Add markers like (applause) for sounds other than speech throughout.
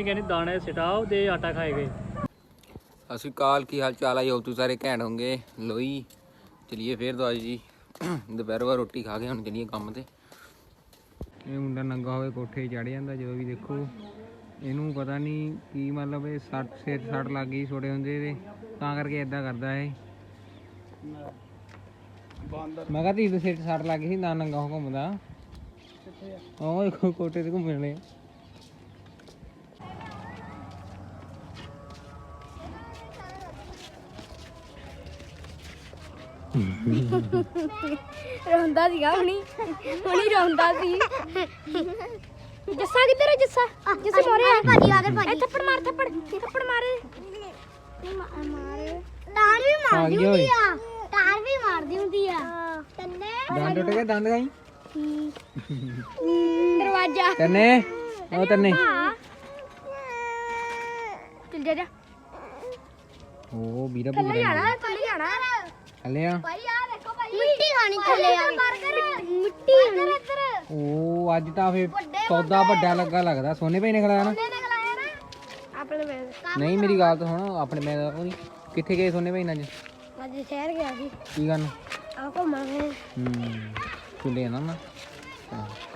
Mummy ਕਹਿੰਦੀ ਦਾਣੇ ਸਿਟਾਓ ਤੇ ਆਟਾ ਖਾਏ ਗਏ। ਸ਼੍ਰੀ ਅਕਾਲ ਕੀ ਹਾਲ ਚਾਲ ਹੈ ਹੋ ਤੁਸੀਂ ਸਾਰੇ ਘੈਂਟ ਹੋਗੇ ਲੋਈ ਚਲਿਏ ਫੇਰ ਦਵਾਈ ਜੀ। ਦੁਪਹਿਰ ਬਾਅਦ ਰੋਟੀ ਖਾ ਕੇ ਹੁਣ ਚਲੀਏ ਕੰਮ ਤੇ। ਇਹ ਮੁੰਡਾ ਨੰਗਾ ਹੋਵੇ ਕੋਠੇ ਚੜ ਜਾਂਦਾ ਜਦੋਂ ਵੀ ਦੇਖੋ। ਇਹਨੂੰ ਪਤਾ ਨਹੀਂ ਕੀ ਮਤਲਬ ਇਹ ਸੱਟ ਸਿਰ ਸੱਟ ਲੱਗ ਗਈ ਛੋਟੇ ਹੁੰਦੇ ਦੇ। ਤਾਂ ਕਰਕੇ ਇਦਾਂ ਕਰਦਾ ਇਹ। ਮੈਂ ਕਹਾਂ ਤੀ ਸਿਰ ਸੱਟ ਲੱਗ ਗਈ ਸੀ ਨਾ ਨੰਗਾ ਹੋ ਘੁੰਮਦਾ। ਉਹ ਦੇਖੋ ਕੋਠੇ ਤੇ ਘੁੰਮਣ ਰੋਂਦਾ ਸੀਗਾ ਹੁਣੀ। ਹੁਣੀ ਰੋਂਦਾ ਸੀ। ਜੱਸਾ ਕਿੱਧਰ ਹੈ ਜੱਸਾ? ਜੱਸਾ ਮੋਰੇ ਆ। ਭਾਜੀ ਆ ਗਏ ਭਾਜੀ। ਥੱਪੜ ਮਾਰ ਥੱਪੜ ਥੱਪੜ ਮਾਰ। ਮਾਰ। ਤਾਰ ਵੀ ਮਾਰਦੀ ਹੁੰਦੀ ਆ। ਤਾਰ ਵੀ ਮਾਰਦੀ ਹੁੰਦੀ ਆ। ਤੰਨੇ। ਦੰਦ ਟੁੱਟ ਗਏ ਦੰਦ ਗਾਈ? ਦਰਵਾਜ਼ਾ। ਤੰਨੇ? ਉਹ ਤੰਨੇ। ਹਾਂ ਚੱਲ ਜਾ ਜਾ। ਉਹ ਵੀਰਾ ਥੱਲੇ ਪੂਰਾ ਜਾਣਾ ਥੱਲੇ ਜਾਣਾ। ਹਲੇ ਆ। ਭਾਈ ਆ ਦੇਖੋ ਭਾਈ। ਮਿੱਟੀ ਖਾਣੀ ਥੱਲੇ ਆ। ਮਿੱਟੀ ਇੱਧਰ ਇੱਧਰ। ਉਹ ਅੱਜ ਤਾਂ ਫੇ ਸੌਦਾ ਵੱਡਾ ਲੱਗਾ ਲੱਗਦਾ। ਸੋਨੇ ਭਾਈ ਨੇ ਖਲਾਇਆ ਨਾ? ਨੇ ਖਲਾਇਆ ਨਾ। ਆਪਣੇ ਵੇਲੇ ਨਹੀਂ ਮੇਰੀ ਗੱਲ ਤਾਂ ਸੁਣ ਆਪਣੇ ਮੈਂ ਉਹ ਨੀ ਕਿੱਥੇ ਗਏ ਸੋਨੇ ਭਾਈ ਨਾਲ ਅੱਜ? ਅੱਜ ਸ਼ਹਿਰ ਗਿਆ ਸੀ। ਕੀ ਕਰਨ? ਆ ਘੁੰਮਣ ਗਏ। ਹੂੰ ਚੁੱਲੇ ਨਾ। ਨਾ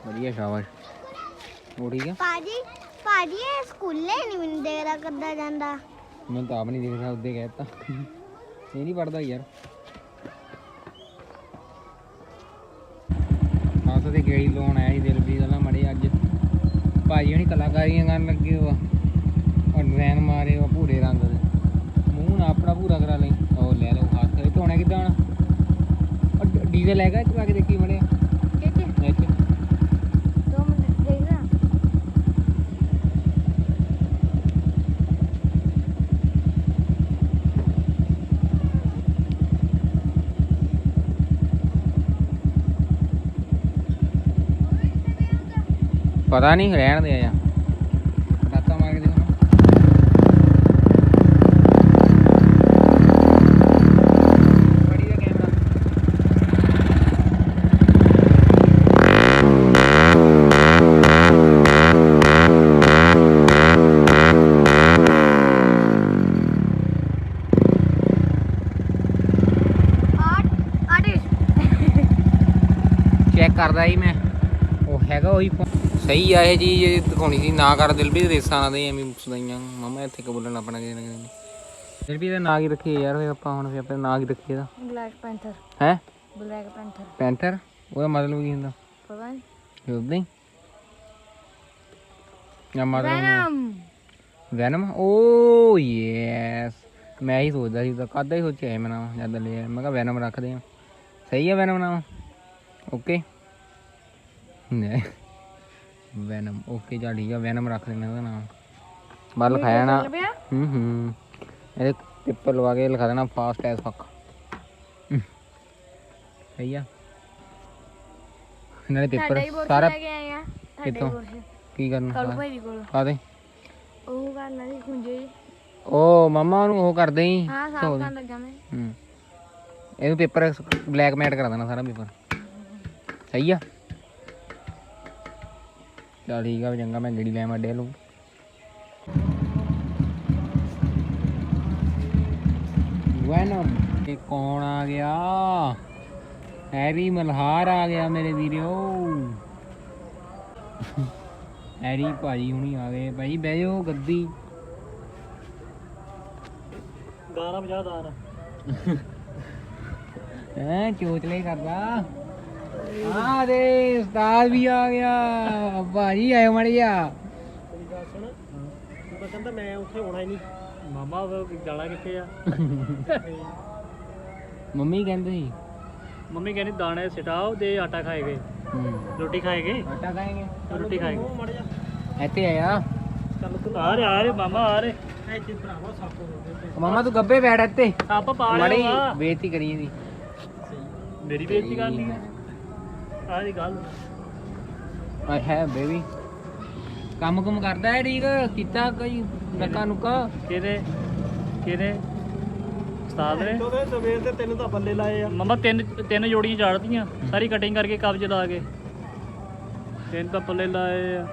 ਵਧੀਆ ਸ਼ਾਬਾਸ਼। ਉਹ ਠੀਕ ਆ? ਪਾਜੀ ਪਾਜੀ ਇਹ ਸਕੂਲੇ ਨਹੀਂ ਮੈਨੂੰ ਦੇਖਦਾ ਕਿੱਦਾਂ ਜਾਂਦਾ। ਮੈਨੂੰ ਤਾਂ ਆਪ ਨਹੀਂ ਦਿਖਦਾ ਉਹਦੇ ਕਹਿਤਾ ਇਹ ਨਹੀਂ ਪੜਦਾ ਯਾਰ। ਤੇ ਗੇੜੀ ਲਾਉਣ ਆਇਆ ਸੀ ਦਿਲ ਵੀ ਦਾ ਮੜੇ ਅੱਜ ਭਾਜੀ ਹਣੀ ਕਲਾਕਾਰੀਆਂ ਕਰਨ ਲੱਗੇ ਵਾ ਉਹ ਡਿਜ਼ਾਈਨ ਮਾਰੇ ਵਾ ਭੂਰੇ ਰੰਗ ਦੇ। ਮੂੰਹ ਨਾ ਆਪਣਾ ਭੂਰਾ ਕਰਾ ਲਈ। ਉਹ ਲੈ ਲਓ, ਹੱਥ ਇਹ ਧੋਣਾ ਕਿਦਾਂ ਹੁਣ? ਉਹ ਡੀਜ਼ਲ ਹੈਗਾ ਇੱਥੇ ਆ ਕੇ ਦੇਖੀ ਮੜਿਆ ਕਿੱਥੇ ਇੱਥੇ ਦੋ ਮਿੰਟ ਦੇਖਦਾ ਪਤਾ ਨਹੀਂ ਰਹਿਣ ਦੇ ਆ। ਦਾਤਾ ਮਾਰ ਕੇ ਦੇਖੋ। ਚੈੱਕ ਕਰਦਾ ਸੀ ਮੈਂ। ਉਹ ਹੈਗਾ ਉਹੀ ਫੋਨ ਸਹੀ ਆ ਇਹ ਚੀਜ਼ ਇਹ ਦਿਖਾਉਣੀ ਸੀ। ਨਾ ਕਰ ਦਿਲ ਵੀ ਰੇਸਾਂ ਨਾ ਦੇ ਐਵੇਂ ਸੁਣਾਈਆਂ ਮਮਾ ਇੱਥੇ ਕਿ ਬੋਲਣ ਆਪਣਾ ਕਿਸੇ ਨਾ ਕਿਸੇ ਨੇ। ਦਿਲ ਵੀ ਦਾ ਨਾਂ ਕੀ ਰੱਖੀਏ ਯਾਰ? ਫਿਰ ਆਪਾਂ ਹੁਣ ਫਿਰ ਆਪਣੇ ਨਾਂ ਕੀ ਰੱਖੀਏ ਦਾ ਬਲੈਕ ਪੈਂਥਰ। ਹੈ? Black panther. ਪੈਂਥਰ? ਉਹਦਾ ਮਤਲਬ ਕੀ ਹੁੰਦਾ? ਪਤਾ ਨਹੀਂ ਉਦਾਂ ਹੀ। ਜਾਂ ਮਤਲਬ ਵੈਨਮ। ਓ ਯੈਸ। ਮੈਂ ਹੀ ਸੋਚਦਾ ਸੀ ਤਾਂ ਕਾਦਾ ਹੀ ਸੋਚਿਆ ਮੈਂ ਨਾਮ ਜਦ ਲਿਆ ਮੈਂ ਕਿਹਾ ਵੈਨਮ ਰੱਖਦੇ ਆ। ਸਹੀ ਹੈ ਵੈਨਮ ਨਾਮ ਓਕੇ। ਨੇ ਵੈਨਮ ਓਕੇ ਜਾ ਠੀਕ ਆ ਵੈਨਮ ਰੱਖ ਦੇਣਾ ਉਹਦਾ ਨਾਮ। ਬਾਹਰ ਲਿਖਾਇਆ ਨਾ। ਹੂੰ ਹੂੰ। ਇਹਦੇ ਪੇਪਰ ਲਵਾ ਕੇ ਲਿਖਾ ਦੇਣਾ ਫਾਸਟ ਐਸ ਫੱਕ ਸਹੀ ਆ। ਨਾਲੇ ਪੇਪਰ ਸਾਰਾ ਆ। ਕਿੱਥੋਂ? ਕੀ ਕਰਨਾ ਕਾਲੂ? ਭਾਈ ਦੀ ਕੋਲ। ਕਾਹਦੇ? ਉਹ ਕਰਨਾ ਸੀ ਖੁੰਝੇ ਜੀ ਉਹ ਮਮਾ ਨੂੰ ਉਹ ਕਰਦੇ ਹੀ ਹਾਂ ਸਾਫ਼ ਕਰਨ ਲੱਗਾ ਮੈਂ। ਹੂੰ। ਇਹਨੂੰ ਪੇਪਰ ਬਲੈਕ ਮੈਟ ਕਰਾ ਦੇਣਾ ਸਾਰਾ ਪੇਪਰ। ਸਹੀ ਆ? ਚਲ ਠੀਕ ਆ ਵੀ ਚੰਗਾ ਮੈਂ ਗੜੀ ਲੈ ਮੈਂ ਡੇ ਲੂੰ ਵੈਨਮ ਇਹ ਕੌਣ ਆ ਗਿਆ? ਹੈਰੀ ਮਲਹਾਰ ਆ ਗਿਆ ਮੇਰੇ ਵੀਰੋ ਹੈਰੀ ਭਾਜੀ ਹੁਣੀ ਆ ਗਏ। ਭਾਈ ਬਹਿ ਜਾਓ ਗੱਦੀ। ਗਾਣਾ ਵਜਾ ਦਾਰ। ਹੈ ਚੋਚਲੇ ਕਰਦਾ। ਆ ਦੇ ਉਸਤਾਦ ਵੀ ਆ ਗਿਆ। ਭਾਜੀ ਆਇਓ ਮੜਿਆ ਤੇਰੀ ਗੱਲ ਸੁਣ। ਤੂੰ ਤਾਂ ਕਹਿੰਦਾ ਮੈਂ ਉੱਥੇ ਆਉਣਾ ਹੀ ਨਹੀਂ। ਮਾਮਾ ਉਹ ਜਾਣਾ ਕਿੱਥੇ ਆ? (laughs) ਮੰਮੀ ਕਹਿੰਦੇ ਸੀ। ਮੰਮੀ ਕਹਿੰਦੀ ਦਾਣੇ ਸਿਟਾਓ ਤੇ ਆਟਾ ਖਾਏ ਗਏ। ਹੂੰ। ਰੋਟੀ ਖਾਏ ਗਏ? ਆਟਾ ਖਾਏਗੇ ਰੋਟੀ ਖਾਏ ਗਏ। ਇੱਥੇ ਆਇਆ। ਚੱਲ ਤੂੰ ਆ ਰਿਹਾ ਆ ਰਿਹਾ ਮਾਮਾ ਆ ਰਿਹਾ। ਇੱਥੇ ਭਰਾਵਾ ਸੱਪ ਹੋ ਗਏ ਮਾਮਾ ਤੂੰ ਗੱਬੇ ਬੈਠ ਇੱਥੇ। ਸੱਪ ਪਾ ਮੜੀ ਲਿਆ ਬੇਇੱਜ਼ਤੀ ਕਰੀ ਇਹਦੀ। ਮੇਰੀ ਬੇਇੱਜ਼ਤੀ ਕਰਨੀ ਆ ਆਹ ਦੀ ਗੱਲ। ਆਏ ਹੈ ਬੇਬੀ ਕੰਮ ਕੁਮ ਕਰਦਾ ਹੈ ਠੀਕ? ਕੀਤਾ ਕੋਈ? ਨੱਕਾ ਨੁਕਾ? ਕਿਹਦੇ? ਕਿਹਦੇ? ਉਸਤਾਦ ਨੇ? ਉਹਦੇ ਸਵੇਰ ਦੇ ਤੈਨੂੰ ਤਾਂ ਬੱਲੇ ਲਾਏ ਆ। ਮੰਮਾ ਤਿੰਨ ਤਿੰਨ ਜੋੜੀਆਂ ਚਾੜਦੀਆਂ ਸਾਰੀ ਕਟਿੰਗ ਕਰਕੇ ਕਬਜ਼ ਲਾ ਕੇ। ਤਿੰਨ ਤਾਂ ਪੱਲੇ ਲਾਏ ਆ।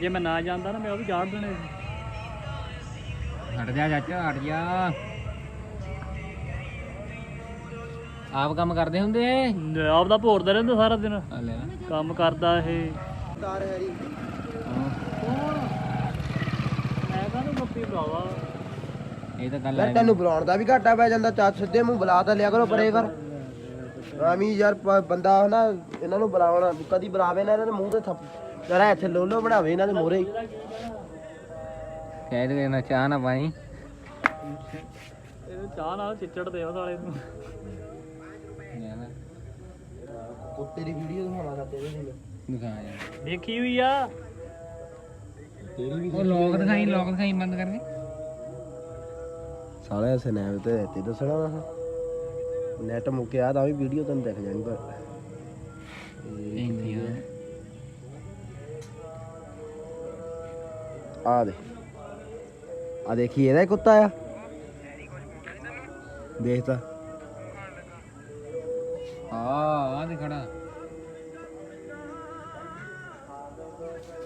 ਜੇ ਮੈਂ ਨਾ ਜਾਂਦਾ ਨਾ ਮੈਂ ਉਹ ਵੀ ਜਾੜ ਦੇਣੇ ਹਟ ਜਾ ਚਾਚਾ ਹਟ ਜਾ। ਆਪ ਕੰਮ ਕਰਦੇ ਹੁੰਦੇ ਆਪ ਦਾ ਭੋਰਦਾ ਰਹਿੰਦਾ ਸਾਰਾ ਦਿਨ। ਆ ਲੈ। ਲੈ ਕੰਮ ਕਰਦਾ ਇਹ। ਤਾਰ ਹੈਰੀ ਹਾਂ, ਮੈਂ ਕਹਿੰਦਾ ਮੱਪੀ ਭਰਾਵਾ ਇਹ ਤਾਂ ਗੱਲ ਯਾਰ ਹੈ। ਤੈਨੂੰ ਬੁਲਾਉਣ ਦਾ ਵੀ ਘਾਟਾ ਪੈ ਜਾਂਦਾ ਚਾ ਸਿੱਧੇ ਮੂੰਹ ਬੁਲਾ ਤਾਂ ਲਿਆ ਕਰੋ ਪਰੇ ਕਰ। ਆਮੀ ਯਾਰ ਪ- ਬੰਦਾ ਨਾ ਇਹਨਾਂ ਨੂੰ ਬੁਲਾਉਣਾ ਕਦੀ ਬੁਲਾਵੇ ਨਾ ਇਹਨਾਂ ਦੇ ਮੂੰਹ ਤੇ ਥੱਪ। ਜਰਾ ਇੱਥੇ ਲੋਲੋ ਬਣਾਵੇ ਇਹਨਾਂ ਦੇ ਮੋਰੇ ਕਹਿ ਦੇ ਨਾ ਚਾਹ ਨਾ ਪਾਈ। ਇਹਨੂੰ ਚਾਹ ਨਾਲ ਚਿੱਚੜ ਦੇ ਉਹ ਸਾਲੇ ਨੂੰ। ਕੁੱਤੇ ਦੀ ਵੀਡੀਓ ਦਿਖਾਉਣਾ ਦਾ ਤੇਰੇ ਲਈ ਦਿਖਾ ਯਾਰ ਦੇਖੀ ਹੋਈ ਆ? ਤੇਰੀ ਵੀ ਉਹ ਲੋਕ ਦਿਖਾਈ ਲੋਕ ਦਿਖਾਈ ਬੰਦ ਕਰਕੇ ਸਾਲੇ ਸਨੈਪ ਤੇ ਤੇ ਦੱਸਣਾ ਵਾ। ਨੈਟ ਮੁੱਕਿਆ ਤਾਂ ਵੀ ਵੀਡੀਓ ਤੈਨੂੰ ਦਿਖ ਜਾਣੀ ਪਰ। ਆ? ਦੇ ਆ ਦੇਖੀ ਇਹਦਾ ਹੀ ਕੁੱਤਾ ਆ। ਦੇਖ ਤਾਂ। ਆ ਦੇ ਖੜਾ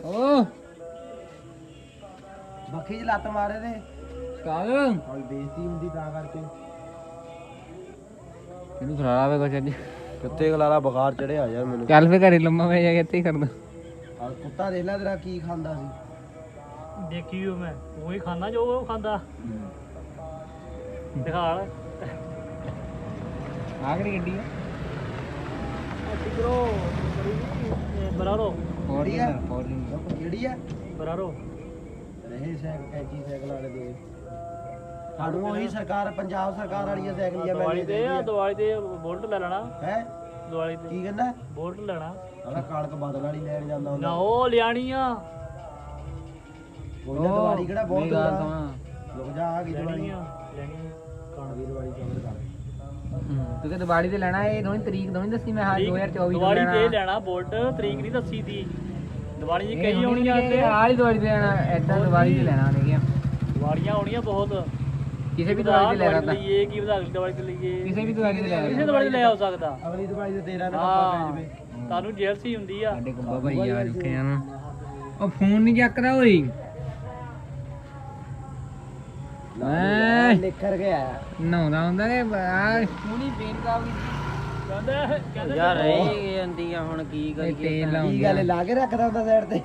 ਓ। ਬੱਖੀ ਚ ਲੱਤ ਮਾਰੇ ਦੇ ਕਾਲ ਹੁਣ ਬੇਇੱਜ਼ਤੀ ਹੁੰਦੀ ਤਾਂ ਕਰਕੇ। ਇਹਨੂੰ ਖਰਾਬ ਹੈ ਕੁਛ ਅੱਜ ਕੁੱਤੇ ਗਲਾਰਾ ਬੁਖਾਰ ਚੜਿਆ ਯਾਰ ਮੈਨੂੰ। ਚੱਲ ਫੇ ਘਰੇ ਲੰਮਾ ਪੈ ਜਾ ਕੇ ਇੱਥੇ ਹੀ ਕਰਦਾ ਆ ਕੁੱਤਾ ਦੇਖ ਲੈ ਤੇਰਾ ਕੀ ਖਾਂਦਾ ਸੀ। ਦੇਖੀ ਹੋਈ ਮੈਂ ਉਹ ਹੀ ਖਾਂਦਾ ਜੋ ਉਹ ਖਾਂਦਾ। ਦਿਖਾਲ ਆ ਕਿਹੜੀ ਗੱਡੀ ਆ? ਬਰਾਰੋ ਫੋਰਚੂਨਰ ਉਹ ਜਿਹੜੀ ਆ? ਬਰਾਰੋ। ਰਹੇ ਸਾਈਕਲ ਕੈਂਚੀ ਸਾਈਕਲ ਵਾਲੇ ਦੇ। ਸਾਨੂੰ ਉਹੀ ਸਰਕਾਰ ਪੰਜਾਬ ਸਰਕਾਰ ਵਾਲੀਆਂ ਸਾਈਕਲੀਆਂ ਦਿਵਾਲੀ ਤੇ ਆ ਦਿਵਾਲੀ ਤੇ ਬੋਲਟ ਲੈ ਲੈਣਾ। ਹੈ? ਦਿਵਾਲੀ ਤੇ ਕੀ ਕਹਿੰਦਾ? ਬੋਲਟ ਲੈਣਾ। ਆਹ ਕਾਲਕ ਬਾਦਲ ਵਾਲੀ ਲੈਣ ਜਾਂਦਾ ਨਾ ਹੁੰਦਾ ਉਹ ਲਿਆਣੀ ਆ। ਕੋਈ ਨਾ ਦਿਵਾਲੀ ਕਿਹੜਾ ਬਹੁਤ ਦੂਰ ਆ। ਰੁਕ ਜਾ ਆ ਗਈ ਦਿਵਾਲੀ। ਆ ਲੈਣੀ ਕਾਣ ਤੂੰ ਕਿ ਦੀਵਾਲੀ ਤੇ ਲੈਣਾ ਇਹ ਦੋਨੀ ਤਰੀਕ ਦੋਨੀ ਦੱਸੀ ਮੈਂ ਹਾਂ 2024 ਨੂੰ ਦਿਵਾਲੀ ਲੈਣਾ। ਤੇ ਲੈਣਾ ਬੋਲਟ ਤਰੀਕ ਨਹੀਂ ਦੱਸੀ ਦੀ ਦਿਵਾਲੀ ਜੀ ਕਈ ਆਉਣੀਆਂ ਤੇ। ਆਲੀ ਦੀਵਾਲੀ ਤੇ ਲੈਣਾ ਐਦਾਂ ਦੀਵਾਲੀ ਤੇ ਲੈਣਾ ਨਹੀਂ ਗਿਆ ਦਿਵਾਲੀਆਂ ਆਉਣੀਆਂ ਬਹੁਤ। ਕਿਸੇ ਵੀ ਦੀਵਾਲੀ ਤੇ ਲੈ ਸਕਦਾ। ਲਈਏ ਕੀ ਵਧਾ ਦਿਵਾਲੀ ਤੇ ਲਈਏ। ਕਿਸੇ ਵੀ ਦੀਵਾਲੀ ਤੇ ਲੈ ਕਿਸੇ ਸਕਦਾ। ਦਿਵਾਲੀ ਤੇ ਲੈ ਆ ਸਕਦਾ। ਅਗਲੀ ਦਿਵਾਲੀ ਤੇ 13 ਨੂੰ ਪੈ ਜਵੇ। ਤੁਹਾਨੂੰ ਜੇਲਸੀ ਹੁੰਦੀ ਆ। ਸਾਡੇ ਕੋਲ ਭਾਈ ਆ ਚੁੱਕੇ ਆ ਨਾ ਉਹ ਫੋਨ ਨਹੀਂ ਚੱਕਦਾ ਓਏ। ਨਹਾਉਂਦਾ ਹੁੰਦਾ ਕਿ ਆ ਸੋਹਣੀ ਪੇਨ ਕਾਬ ਕਹਿੰਦੇ ਕਹਿੰਦੇ ਯਾਰ ਇਹ ਜਾਂਦੀ ਆ ਹੁਣ ਕੀ ਕਰੀਏ ਤੇਲ ਕੀ ਲਾਉਂਦੀ ਗੱਲ ਲਾ ਕੇ ਰੱਖਦਾ ਹੁੰਦਾ ਸਾਈਡ ਤੇ?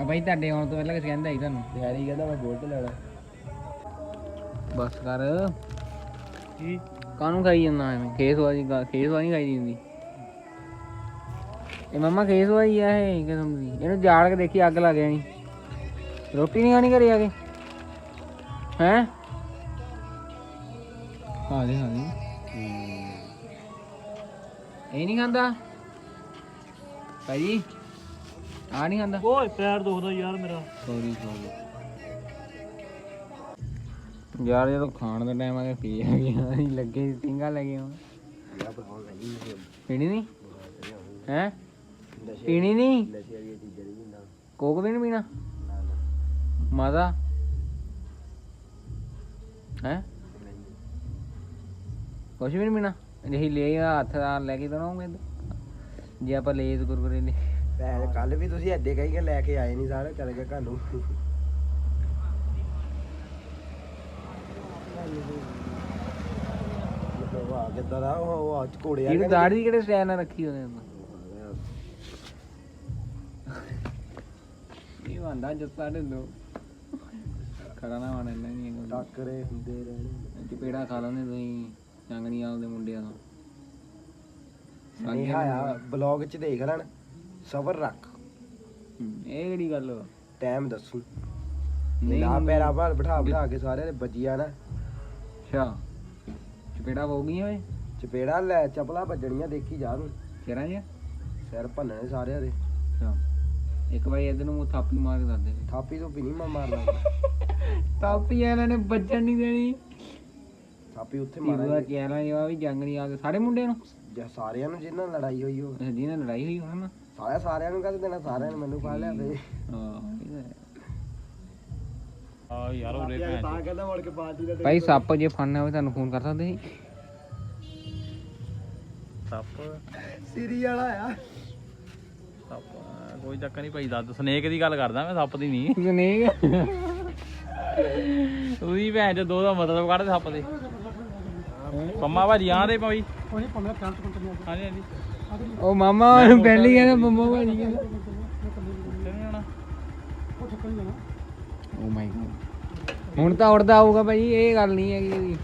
ਆ ਬਾਈ ਤੁਹਾਡੇ ਆਉਣ ਤੋਂ ਪਹਿਲਾਂ ਕਿਸ ਕਹਿੰਦਾ ਸੀ ਤੁਹਾਨੂੰ? ਯਾਰੀ ਕਹਿੰਦਾ ਮੈਂ ਬੋਲਟ ਲੈਣਾ। ਬਸ ਕਰ। ਕੀ? ਕਾਹਨੂੰ ਖਾਈ ਜਾਂਦਾ ਐਵੇਂ? ਖੇਸਵਾਦੀ ਖੇਸਵਾ ਨਹੀਂ ਖਾਈ ਦੀ ਹੁੰਦੀ। ਇਹ ਮੰਮਾ ਖੇਸਵਾਦੀ ਆ ਇਹ ਕਿਸਮ ਦੀ। ਇਹਨੂੰ ਜਾੜ ਕੇ ਦੇਖੀ ਅੱਗ ਲੱਗ ਜਾਣੀ। ਰੋਟੀ ਨਹੀਂ ਖਾਣੀ ਘਰੇ ਆ ਕੇ? ਹੈ? ਖਾ ਦੇ ਖਾ ਦੇ ਇਹ ਨਹੀਂ ਖਾਂਦਾ ਭਾਈ ਆ ਨਹੀਂ ਖਾਂਦਾ ਓਏ ਪੈਰ ਦੁਖਦਾ ਯਾਰ ਮੇਰਾ। ਸੌਰੀ ਸੌਰੀ ਯਾਰ ਜਦੋਂ ਖਾਣ ਦਾ ਟਾਈਮ ਆ ਗਿਆ ਪੀ ਆ ਗਿਆ। ਅਸੀਂ ਲੱਗੇ ਸਿੰਗਾ ਲੱਗੇ ਹੁਣ ਪੀਣੀ ਨਹੀਂ? ਹੈ? ਪੀਣੀ ਨਹੀਂ? ਕੋਕ ਵੀ ਨਹੀਂ ਪੀਣਾ? ਮਾਦਾ ਹੈ? ਕੁਛ ਵੀ ਨਹੀਂ ਪੀਣਾ। ਜੇ ਲੈ ਹੱਥ ਨਾਲ ਲੈ ਕੇ ਦਵਾਂਗੇ ਜੇ ਆਪਾਂ ਲੇਜ਼ ਕੁਰਕਰੇ ਨੇ ਭੈਣ ਕੱਲ ਵੀ ਤੁਸੀਂ ਐਡੇ ਕਹੀ ਕੇ ਲੈ ਕੇ ਆਏ ਨਹੀਂ ਸਾਰੇ ਚਲੇ ਗਏ ਘਰ। ਨੂੰ ਆ ਕਿੱਦਾਂ ਦਾ ਉਹ ਉਹ ਘੋੜੇ ਆ ਇਹਨੂੰ ਦਾੜੀ ਕਿਹੜੇ ਸਟਾਈਲ ਨਾਲ ਰੱਖੀ ਉਹਨੇ ਇਹ ਵੰਦਾ ਜੱਸਾ ਢਿੱਲੋ ਖੜਾ ਨਾ ਇਹਨਾਂ ਨਹੀਂ ਟੱਕਰੇ ਹੁੰਦੇ ਰਹਿਣੇ। ਚਪੇੜਾ ਖਾ ਲੈਂਦੇ ਤੁਸੀਂ ਚੰਗਣੀ ਆਉਂਦੇ ਮੁੰਡਿਆਂ ਤੋਂ। ਨਹੀਂ ਆਇਆ ਬਲੌਗ 'ਚ ਦੇਖ ਲੈਣ ਸਬਰ ਰੱਖ। ਇਹ ਕਿਹੜੀ ਗੱਲ? ਵਾ? ਟਾਈਮ ਦੱਸੂ। ਨਹੀਂ ਨਾ ਪੈਰਾ ਭਾਲ ਬਿਠਾ ਬਿਠਾ ਕੇ ਸਾਰਿਆਂ ਦੇ ਵੱਜੀਆਂ ਨਾ। ਅੱਛਾ ਚਪੇੜਾ ਹੋ ਗਈਆਂ ਓਏ? ਚਪੇੜਾ ਲੈ ਚਪਲਾ ਵੱਜਣੀਆਂ ਦੇਖੀ ਜਾ ਤੂੰ। ਚਿਹਰਾ ਜਿਹਾ ਸਿਰ ਭੰਨਣੇ ਸਾਰਿਆਂ ਦੇ। ਅੱਛਾ ਇੱਕ ਵਾਰੀ ਇਹਦੇ ਨੂੰ ਥਾਪੀ ਮਾਰ ਕੇ ਦੱਸਦੇ ਸੀ ਥਾਪੀ ਤੋਂ ਵੀ ਨਹੀਂ ਮੈਂ ਮਾਰਨਾ। (laughs) ਥਾਪੀ ਇਹਨਾਂ ਨੇ ਬੱਚਣ ਨਹੀਂ ਦੇਣੀ ਥਾਪੀ ਉੱਥੇ ਤੀਵਾ ਮਾਰਾਂਗੇ ਚਿਹਰਾ ਜਿਹਾ ਵੀ ਜੰਗ ਨਹੀਂ ਆ ਸਾਰੇ ਮੁੰਡਿਆਂ ਨੂੰ? ਜਾਂ ਸਾਰਿਆਂ ਨੂੰ ਜਿਨ੍ਹਾਂ ਨਾਲ ਲੜਾਈ ਹੋਈ ਹੋ ਜਿਹਨਾਂ ਨਾਲ ਲੜਾਈ ਹੋਈ ਹੋਣਾ ਨਾ। ਸਾਰਿਆਂ ਸਾਰਿਆਂ ਨੂੰ ਕਹਦੇ ਦੇਣਾ ਸਾਰਿਆਂ ਨੇ ਮੈਨੂੰ ਫੜ ਲਿਆ ਤੇ। ਹਾਂ ਇਹ ਤਾਂ ਹੈ। ਆ ਯਾਰ ਉਰੇ ਤਾਂ ਕਹਿੰਦਾ ਮੁੜ ਕੇ ਪਾਰਟੀ ਦਾ ਭਾਈ ਸੱਪ ਜੇ ਫੜਨਾ ਹੋਵੇ ਤੁਹਾਨੂੰ ਫੋਨ ਕਰ ਸਕਦੇ ਸੀ? ਸੱਪ? ਸਿਰੀ ਵਾਲਾ ਆ। ਸੱਪ ਕੋਈ ਚੱਕਰ ਨਹੀਂ ਭਾਈ ਦੱਸ ਸਨੇਕ ਦੀ ਗੱਲ ਕਰਦਾ ਮੈਂ ਸੱਪ ਦੀ ਨਹੀਂ ਸਨੇਕ? ਉਹਦੀ ਭੈਣ ਚ ਦੋ ਦਾ ਮਤਲਬ ਕੱਢ ਸੱਪ ਦੇ। ਪੰਮਾ ਭਾਜੀ ਆਂ ਦੇ ਭਾਈ। ਪੰਮਾ ਹਾਂਜੀ ਹਾਂਜੀ। ਉਹ ਮਾਮਾ ਉਹਨੂੰ ਪਹਿਲੀ ਕਹਿੰਦਾ ਮੰਮਾ ਭਾਜੀ ਕਹਿੰਦਾ ਓ ਮਾਈ ਗॉड ਹੁਣ ਤਾਂ ਉੜਦਾ ਆਊਗਾ ਭਾਈ ਇਹ ਗੱਲ ਨਹੀਂ ਹੈਗੀ। ਇਹਦੀ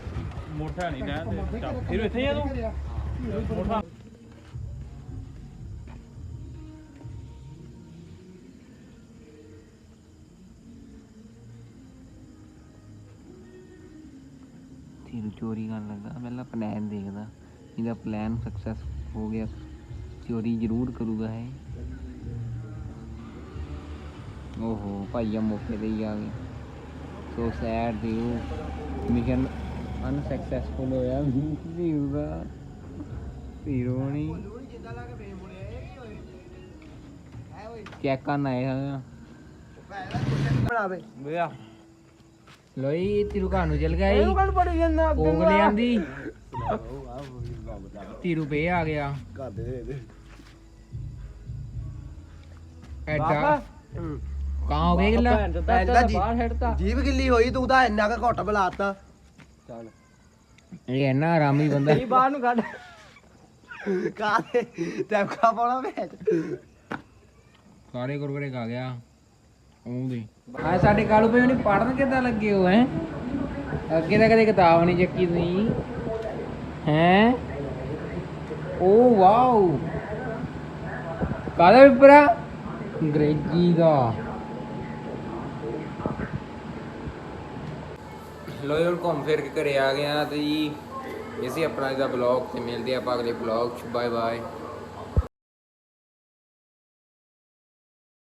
ਮੋਟਾ ਨਹੀਂ ਰਹਿਣ ਦੇ। ਚੱਲ, ਫਿਰ ਇੱਥੇ ਹੀ ਆ ਤੂੰ। ਮੋਟਾ ਚੋਰੀ ਕਰਨ ਲੱਗਾ। ਪਹਿਲਾਂ ਪਲਾਨ ਦੇਖਦਾ। ਇਹਦਾ ਪਲਾਨ ਸਕਸੈਸ ਹੋ ਗਿਆ। ਚੋਰੀ ਜ਼ਰੂਰ ਕਰੂਗਾ ਇਹ। ਓਹੋ ਭਾਈਆ ਮੌਕੇ ਤੇ ਹੀ ਆ ਗਏ। ਸੋ ਸੈਡ ਦਿਓ ਮਿਸ਼ਨ ਅਨਸਕਸੈਸਫੁਲ ਹੋਇਆ। ਵੀਰੂ ਦਾ ਵੀਰੋ ਨਹੀਂ ਚੈੱਕ ਕਰਨ ਆਏ ਹਾਂ ਬਣਾਵੇ ਵਿਆ ਲੋਈ ਤੀਰੂ ਘਰ ਨੂੰ ਚਲ ਗਿਆ ਈ। ਕੱਲ ਪੜੀ ਜਾਂਦਾ? ਕੋਕ ਲੈ ਆਂਦੀ। ਤੀਰੂ ਪੇ ਆ ਗਿਆ। ਘਰ ਦੇ ਦੇ ਐਡਾ। ਕਾਂ ਹੋ ਗਿਆ ਗਿੱਲਾ? ਐਡਾ ਜੀ ਜੀਭ ਗਿੱਲੀ ਹੋਈ ਤੂੰ ਤਾਂ ਇੰਨਾ ਕੁ ਘੁੱਟ ਬਲਾਤਾ। ਚੱਲ। ਇਹ ਇੰਨਾ ਆਰਾਮੀ ਬੰਦਾ। ਬਾਹਰ ਨੂੰ ਕੱਢ। ਕਾਹਦੇ ਟੈਪਕਾ ਪਾਉਣਾ ਵਿੱਚ ਸਾਰੇ ਗੁਰਗੁਰੇ ਖਾ ਗਿਆ। ਉਹਦੇ ਆ ਸਾਡੇ ਕਾਲੂ ਪੇ ਨਹੀਂ ਪੜਨ ਕਿੱਦਾਂ ਲੱਗੇ ਹੋ ਹੈ? ਅੱਗੇ ਤਾਂ ਕਦੇ ਕਿਤਾਬ ਨਹੀਂ ਚੱਕੀ ਤੁਸੀਂ। ਹੈ? ਓ ਵਾਓ। ਕਾਹਦਾ ਪੇਪਰ ਆ? ਅੰਗਰੇਜ਼ੀ ਦਾ। ਲੋਇਰ ਘੁੰਮ ਫਿਰ ਕੇ ਘਰੇ ਆ ਗਿਆ ਤੇ ਜੀ ਇਸੇ ਆਪਣਾ ਇਹਦਾ ਬਲੌਗ ਤੇ ਮਿਲਦੇ ਆਪਾਂ ਅਗਲੇ ਬਲੌਗ ਚ। Bye bye